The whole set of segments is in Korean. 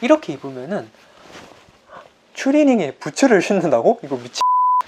이렇게 입으면은 추리닝에 부츠를 신는다고? 이거 미치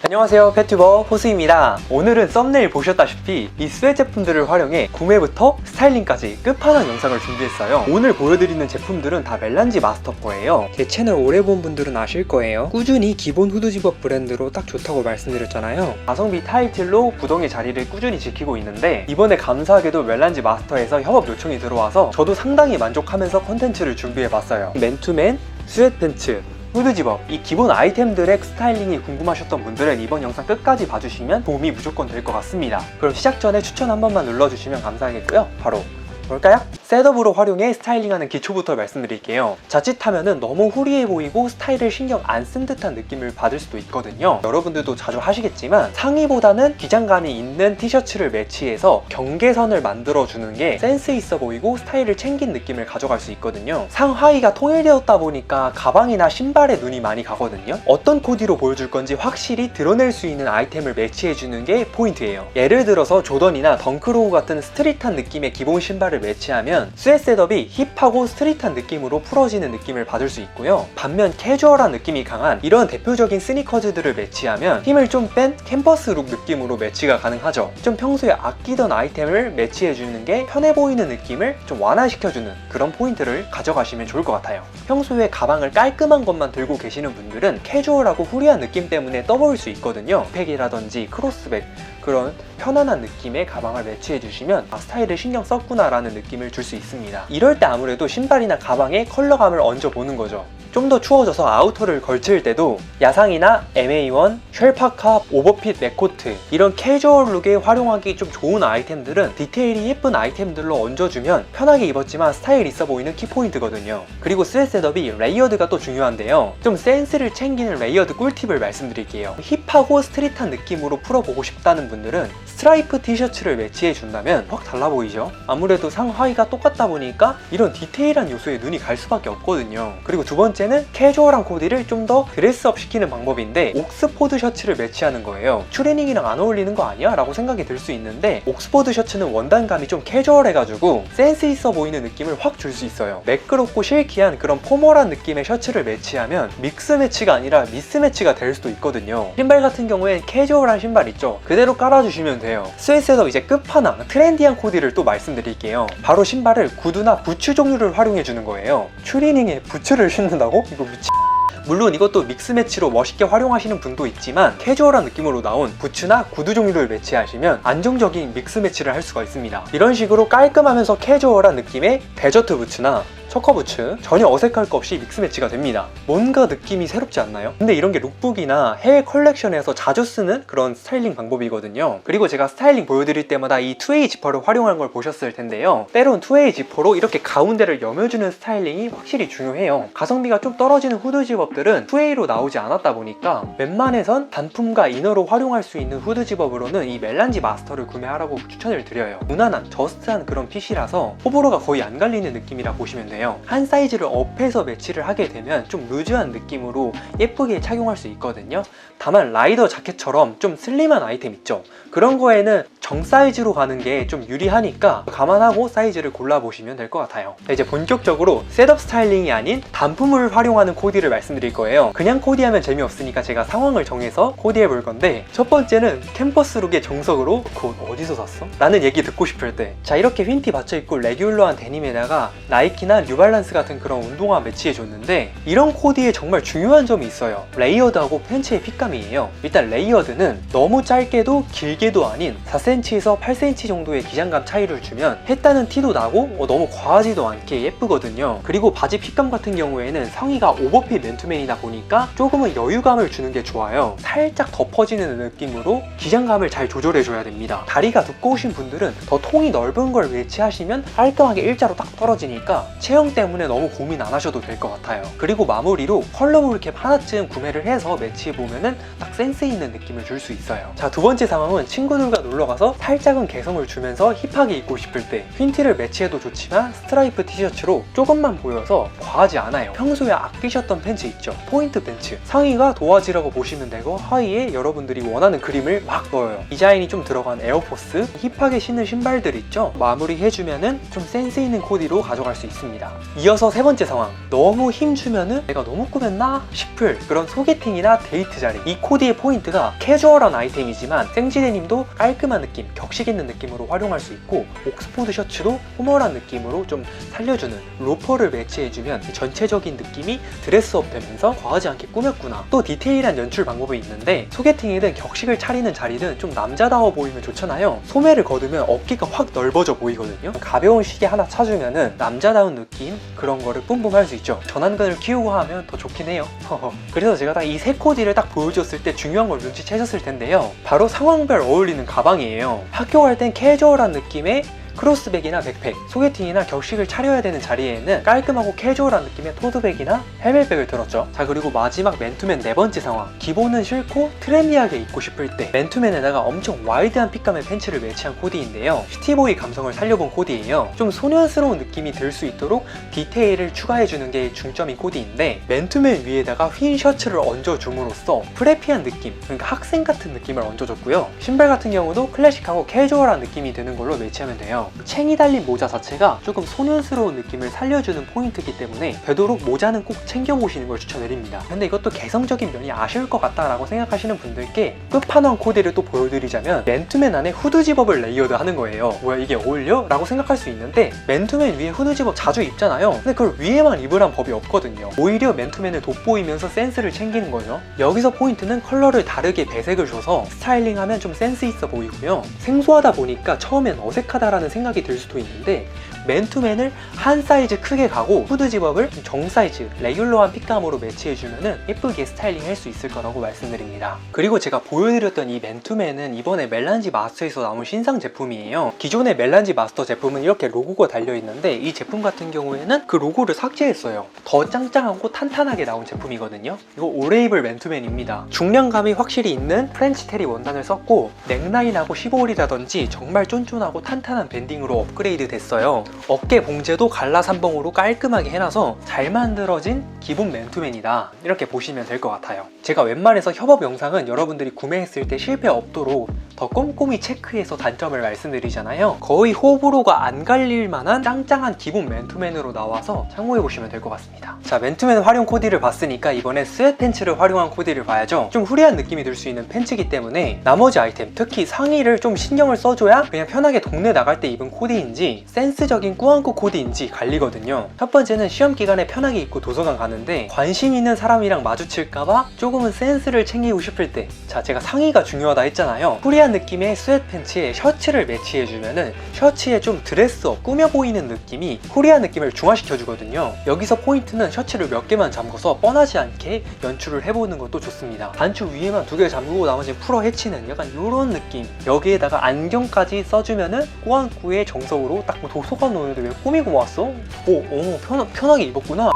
안녕하세요 패튜버 호수입니다. 오늘은 썸네일 보셨다시피 이 스웨 제품들을 활용해 구매부터 스타일링까지 끝판왕 영상을 준비했어요. 오늘 보여드리는 제품들은 다 멜란지 마스터 거예요. 제 채널 오래 본 분들은 아실 거예요. 꾸준히 기본 후드 집업 브랜드로 딱 좋다고 말씀드렸잖아요. 가성비 타이틀로 구동의 자리를 꾸준히 지키고 있는데 이번에 감사하게도 멜란지 마스터에서 협업 요청이 들어와서 저도 상당히 만족하면서 컨텐츠를 준비해봤어요. 맨투맨, 스웨트 팬츠, 후드 집업 이 기본 아이템들의 스타일링이 궁금하셨던 분들은 이번 영상 끝까지 봐주시면 도움이 무조건 될 것 같습니다. 그럼 시작 전에 추천 한 번만 눌러주시면 감사하겠고요. 바로 볼까요? 셋업으로 활용해 스타일링하는 기초부터 말씀드릴게요. 자칫하면은 너무 후리해 보이고 스타일을 신경 안 쓴 듯한 느낌을 받을 수도 있거든요. 여러분들도 자주 하시겠지만 상의보다는 기장감이 있는 티셔츠를 매치해서 경계선을 만들어주는 게 센스 있어 보이고 스타일을 챙긴 느낌을 가져갈 수 있거든요. 상하의가 통일되었다 보니까 가방이나 신발에 눈이 많이 가거든요. 어떤 코디로 보여줄 건지 확실히 드러낼 수 있는 아이템을 매치해주는 게 포인트예요. 예를 들어서 조던이나 덩크로우 같은 스트릿한 느낌의 기본 신발을 매치하면 스웨 셋업이 힙하고 스트릿한 느낌으로 풀어지는 느낌을 받을 수 있고요. 반면 캐주얼한 느낌이 강한 이런 대표적인 스니커즈들을 매치하면 힘을 좀 뺀 캠퍼스 룩 느낌으로 매치가 가능하죠. 좀 평소에 아끼던 아이템을 매치해주는 게 편해 보이는 느낌을 좀 완화시켜주는 그런 포인트를 가져가시면 좋을 것 같아요. 평소에 가방을 깔끔한 것만 들고 계시는 분들은 캐주얼하고 후리한 느낌 때문에 떠보일 수 있거든요. 백이라든지 크로스백 그런 편안한 느낌의 가방을 매치해 주시면 아 스타일을 신경 썼구나 라는 느낌을 줄 수 있습니다. 이럴 때 아무래도 신발이나 가방에 컬러감을 얹어 보는 거죠 좀 더 추워져서 아우터를 걸칠 때도 야상이나 MA1, 쉘파카, 오버핏 맥코트 이런 캐주얼 룩에 활용하기 좀 좋은 아이템들은 디테일이 예쁜 아이템들로 얹어주면 편하게 입었지만 스타일 있어 보이는 키포인트거든요. 그리고 스웨 셋업이 레이어드가 또 중요한데요. 좀 센스를 챙기는 레이어드 꿀팁을 말씀드릴게요. 힙하고 스트릿한 느낌으로 풀어보고 싶다는 분들은 스트라이프 티셔츠를 매치해 준다면 확 달라 보이죠? 아무래도 상하의가 똑같다 보니까 이런 디테일한 요소에 눈이 갈 수밖에 없거든요. 그리고 두 번째는 캐주얼한 코디를 좀 더 드레스업 시키는 방법인데 옥스포드 셔츠를 매치하는 거예요. 추리닝이랑 안 어울리는 거 아니야? 라고 생각이 들 수 있는데 옥스포드 셔츠는 원단감이 좀 캐주얼해가지고 센스 있어 보이는 느낌을 확 줄 수 있어요. 매끄럽고 실키한 그런 포멀한 느낌의 셔츠를 매치하면 믹스 매치가 아니라 미스 매치가 될 수도 있거든요. 신발 같은 경우엔 캐주얼한 신발 있죠? 그대로 깔아주시면 돼요. 스웨셋업 이제 끝판왕 트렌디한 코디를 또 말씀드릴게요. 바로 신발을 구두나 부츠 종류를 활용해 주는 거예요. 추리닝에 부츠를 신는다고? 이거 미치. 물론 이것도 믹스 매치로 멋있게 활용하시는 분도 있지만 캐주얼한 느낌으로 나온 부츠나 구두 종류를 매치하시면 안정적인 믹스 매치를 할 수가 있습니다. 이런 식으로 깔끔하면서 캐주얼한 느낌의 데저트 부츠나 초커 부츠 전혀 어색할 거 없이 믹스 매치가 됩니다. 뭔가 느낌이 새롭지 않나요? 근데 이런 게 룩북이나 해외 컬렉션에서 자주 쓰는 그런 스타일링 방법이거든요. 그리고 제가 스타일링 보여드릴 때마다 이 투웨이 지퍼를 활용한 걸 보셨을 텐데요. 때론 투웨이 지퍼로 이렇게 가운데를 여며주는 스타일링이 확실히 중요해요. 가성비가 좀 떨어지는 후드 집업들은 투웨이로 나오지 않았다 보니까 웬만해선 단품과 이너로 활용할 수 있는 후드 집업으로는 이 멜란지 마스터를 구매하라고 추천을 드려요. 무난한 저스트한 그런 핏이라서 호불호가 거의 안 갈리는 느낌이라 보시면 돼요. 한 사이즈를 업해서 매치를 하게 되면 좀 루즈한 느낌으로 예쁘게 착용할 수 있거든요. 다만 라이더 자켓처럼 좀 슬림한 아이템 있죠. 그런 거에는 정 사이즈로 가는 게 좀 유리하니까 감안하고 사이즈를 골라보시면 될 것 같아요. 자, 이제 본격적으로 셋업 스타일링이 아닌 단품을 활용하는 코디를 말씀드릴 거예요. 그냥 코디하면 재미없으니까 제가 상황을 정해서 코디해 볼 건데 첫 번째는 캠퍼스 룩의 정석으로 그옷 어디서 샀어? 라는 얘기 듣고 싶을 때 자 이렇게 휜티 받쳐입고 레귤러한 데님에다가 나이키나 뉴발란스 같은 그런 운동화 매치해 줬는데 이런 코디에 정말 중요한 점이 있어요. 레이어드하고 팬츠의 핏감이에요. 일단 레이어드는 너무 짧게도 길게도 아닌 4cm에서 8cm 정도의 기장감 차이를 주면 했다는 티도 나고 어, 너무 과하지도 않게 예쁘거든요. 그리고 바지 핏감 같은 경우에는 상의가 오버핏 맨투맨이다 보니까 조금은 여유감을 주는 게 좋아요. 살짝 덮어지는 느낌으로 기장감을 잘 조절해 줘야 됩니다. 다리가 두꺼우신 분들은 더 통이 넓은 걸 매치하시면 깔끔하게 일자로 딱 떨어지니까 체형 때문에 너무 고민 안 하셔도 될 것 같아요. 그리고 마무리로 컬러볼 캡 하나쯤 구매를 해서 매치해 보면은 딱 센스 있는 느낌을 줄 수 있어요. 자, 두 번째 상황은 친구들과 놀러 가서 살짝은 개성을 주면서 힙하게 입고 싶을 때 휜티를 매치해도 좋지만 스트라이프 티셔츠로 조금만 보여서 과하지 않아요. 평소에 아끼셨던 팬츠 있죠? 포인트 팬츠. 상의가 도화지라고 보시면 되고 하의에 여러분들이 원하는 그림을 막 넣어요. 디자인이 좀 들어간 에어포스, 힙하게 신는 신발들 있죠? 마무리 해주면은 좀 센스 있는 코디로 가져갈 수 있습니다. 있습니다. 이어서 세 번째 상황. 너무 힘주면은 내가 너무 꾸몄나 싶을 그런 소개팅이나 데이트 자리. 이 코디의 포인트가 캐주얼한 아이템이지만 생지대님도 깔끔한 느낌, 격식 있는 느낌으로 활용할 수 있고 옥스포드 셔츠도 포멀한 느낌으로 좀 살려주는 로퍼를 매치해주면 전체적인 느낌이 드레스업 되면서 과하지 않게 꾸몄구나. 또 디테일한 연출 방법이 있는데 소개팅이든 격식을 차리는 자리든 좀 남자다워 보이면 좋잖아요. 소매를 거두면 어깨가 확 넓어져 보이거든요. 가벼운 시계 하나 차주면은 남자다운 느낌 그런 거를 뿜뿜 할 수 있죠. 전환근을 키우고 하면 더 좋긴 해요. 그래서 제가 딱 이 세 코디를 딱 보여줬을 때 중요한 걸 눈치채셨을 텐데요. 바로 상황별 어울리는 가방이에요. 학교 갈 땐 캐주얼한 느낌의 크로스백이나 백팩, 소개팅이나 격식을 차려야 되는 자리에는 깔끔하고 캐주얼한 느낌의 토드백이나 헬멧백을 들었죠. 자 그리고 마지막 맨투맨 네 번째 상황. 기본은 싫고 트렌디하게 입고 싶을 때 맨투맨에다가 엄청 와이드한 핏감의 팬츠를 매치한 코디인데요. 시티보이 감성을 살려본 코디예요. 좀 소년스러운 느낌이 들 수 있도록 디테일을 추가해주는 게 중점인 코디인데 맨투맨 위에다가 휜 셔츠를 얹어줌으로써 프레피한 느낌, 그러니까 학생 같은 느낌을 얹어줬고요. 신발 같은 경우도 클래식하고 캐주얼한 느낌이 드는 걸로 매치하면 돼요. 챙이 달린 모자 자체가 조금 소년스러운 느낌을 살려주는 포인트이기 때문에 되도록 모자는 꼭 챙겨보시는 걸 추천드립니다. 근데 이것도 개성적인 면이 아쉬울 것 같다라고 생각하시는 분들께 끝판왕 코디를 또 보여드리자면 맨투맨 안에 후드 집업을 레이어드 하는 거예요. 뭐야 이게 어울려? 라고 생각할 수 있는데 맨투맨 위에 후드 집업 자주 입잖아요. 근데 그걸 위에만 입으란 법이 없거든요. 오히려 맨투맨을 돋보이면서 센스를 챙기는 거죠. 여기서 포인트는 컬러를 다르게 배색을 줘서 스타일링하면 좀 센스 있어 보이고요. 생소하다 보니까 처음엔 어색하다라는 생각이 들 수도 있는데 맨투맨을 한 사이즈 크게 가고 후드 집업을 정 사이즈 레귤러한 핏감으로 매치해주면 예쁘게 스타일링 할 수 있을 거라고 말씀드립니다. 그리고 제가 보여드렸던 이 맨투맨은 이번에 멜란지 마스터에서 나온 신상 제품이에요. 기존의 멜란지 마스터 제품은 이렇게 로고가 달려있는데 이 제품 같은 경우에는 그 로고를 삭제했어요. 더 짱짱하고 탄탄하게 나온 제품이거든요. 이거 오레이블 맨투맨입니다. 중량감이 확실히 있는 프렌치 테리 원단을 썼고 넥라인하고 15홀이라든지 정말 쫀쫀하고 탄탄한 밴딩으로 업그레이드 됐어요. 어깨 봉제도 갈라 삼봉으로 깔끔하게 해놔서 잘 만들어진 기본 맨투맨이다. 이렇게 보시면 될 것 같아요. 제가 웬만해서 협업 영상은 여러분들이 구매했을 때 실패 없도록 더 꼼꼼히 체크해서 단점을 말씀드리잖아요. 거의 호불호가 안 갈릴 만한 짱짱한 기본 맨투맨으로 나와서 참고해 보시면 될 것 같습니다. 자, 맨투맨 활용 코디를 봤으니까 이번에 스웨트 팬츠를 활용한 코디를 봐야죠. 좀 후리한 느낌이 들 수 있는 팬츠이기 때문에 나머지 아이템, 특히 상의를 좀 신경을 써줘야 그냥 편하게 동네 나갈 때 입은 코디인지 센스적인 꾸안꾸 코디인지 갈리거든요. 첫 번째는 시험 기간에 편하게 입고 도서관 가는데 관심 있는 사람이랑 마주칠까봐 조금은 센스를 챙기고 싶을 때 자, 제가 상의가 중요하다 했잖아요. 후리한 느낌의 스웨트 팬츠에 셔츠를 매치해주면은 셔츠에 좀 드레스업, 꾸며 보이는 느낌이 후리한 느낌을 중화시켜주거든요. 여기서 포인트는 셔츠를 몇 개만 잠궈서 뻔하지 않게 연출을 해보는 것도 좋습니다. 단추 위에만 두 개 잠그고 나머지 풀어 헤치는 약간 이런 느낌. 여기에다가 안경까지 써주면은 꾸안꾸의 정석으로 딱뭐 도서관 오는데 왜 꾸미고 왔어? 오, 오 편, 편하게 입었구나.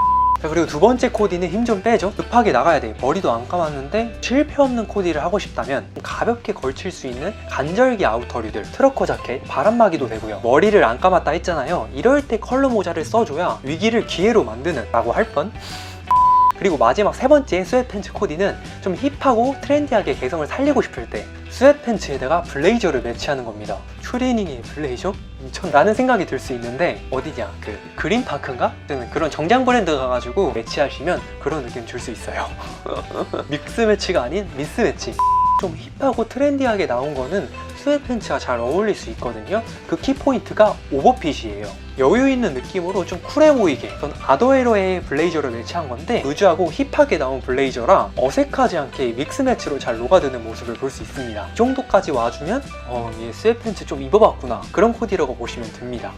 자, 그리고 두 번째 코디는 힘 좀 빼죠. 급하게 나가야 돼. 머리도 안 감았는데 실패 없는 코디를 하고 싶다면 가볍게 걸칠 수 있는 간절기 아우터류들, 트러커 자켓, 바람막이도 되고요. 머리를 안 감았다 했잖아요. 이럴 때 컬러 모자를 써줘야 위기를 기회로 만드는 라고 할 뻔. 그리고 마지막 세 번째 스웨트 팬츠 코디는 좀 힙하고 트렌디하게 개성을 살리고 싶을 때 스웨트 팬츠에다가 블레이저를 매치하는 겁니다. 추리닝에 블레이저? 미쳤라는 생각이 들 수 있는데 어디냐 그 그린파크인가? 그런 정장 브랜드 가가지고 매치하시면 그런 느낌 줄 수 있어요. 믹스 매치가 아닌 미스 매치. 좀 힙하고 트렌디하게 나온 거는 스웨트 팬츠가 잘 어울릴 수 있거든요. 그 키포인트가 오버핏이에요. 여유 있는 느낌으로 좀 쿨해 보이게 전 아더에러의 블레이저를 매치한 건데 루즈하고 힙하게 나온 블레이저라 어색하지 않게 믹스 매치로 잘 녹아드는 모습을 볼 수 있습니다. 이 정도까지 와주면 어, 얘 스웨트 팬츠 좀 입어봤구나 그런 코디라고 보시면 됩니다.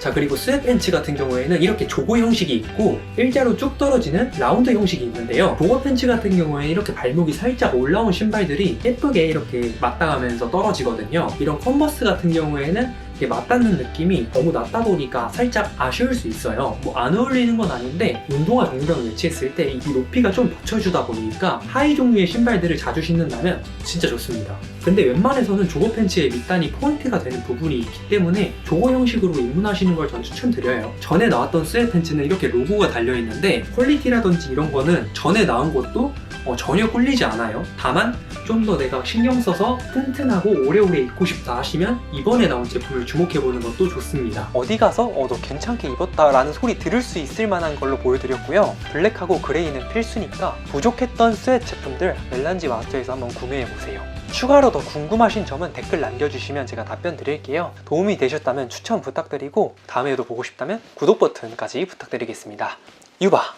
자 그리고 스웨트 팬츠 같은 경우에는 이렇게 조거 형식이 있고 일자로 쭉 떨어지는 라운드 형식이 있는데요. 조거 팬츠 같은 경우에 이렇게 발목이 살짝 올라온 신발들이 예쁘게 이렇게 맞닿으면서 떨어지거든요. 이런 컨버스 같은 경우에는 이렇게 맞닿는 느낌이 너무 낮다 보니까 살짝 아쉬울 수 있어요 뭐 안 어울리는 건 아닌데 운동화 종류랑 매치했을 때 이 높이가 좀 붙여주다 보니까 하이 종류의 신발들을 자주 신는다면 진짜 좋습니다 근데 웬만해서는 조거 팬츠의 밑단이 포인트가 되는 부분이 있기 때문에 조거 형식으로 입문하시는 걸 전 추천드려요. 전에 나왔던 스웨트 팬츠는 이렇게 로고가 달려 있는데 퀄리티라든지 이런 거는 전에 나온 것도 어, 전혀 꿀리지 않아요. 다만 좀 더 내가 신경 써서 튼튼하고 오래오래 입고 싶다 하시면 이번에 나온 제품을 주목해보는 것도 좋습니다. 어디 가서 어, 너 괜찮게 입었다 라는 소리 들을 수 있을 만한 걸로 보여드렸고요. 블랙하고 그레이는 필수니까 부족했던 스웨트 제품들 멜란지 마스터에서 한번 구매해보세요. 추가로 더 궁금하신 점은 댓글 남겨주시면 제가 답변 드릴게요. 도움이 되셨다면 추천 부탁드리고 다음에도 보고 싶다면 구독 버튼까지 부탁드리겠습니다. 유바!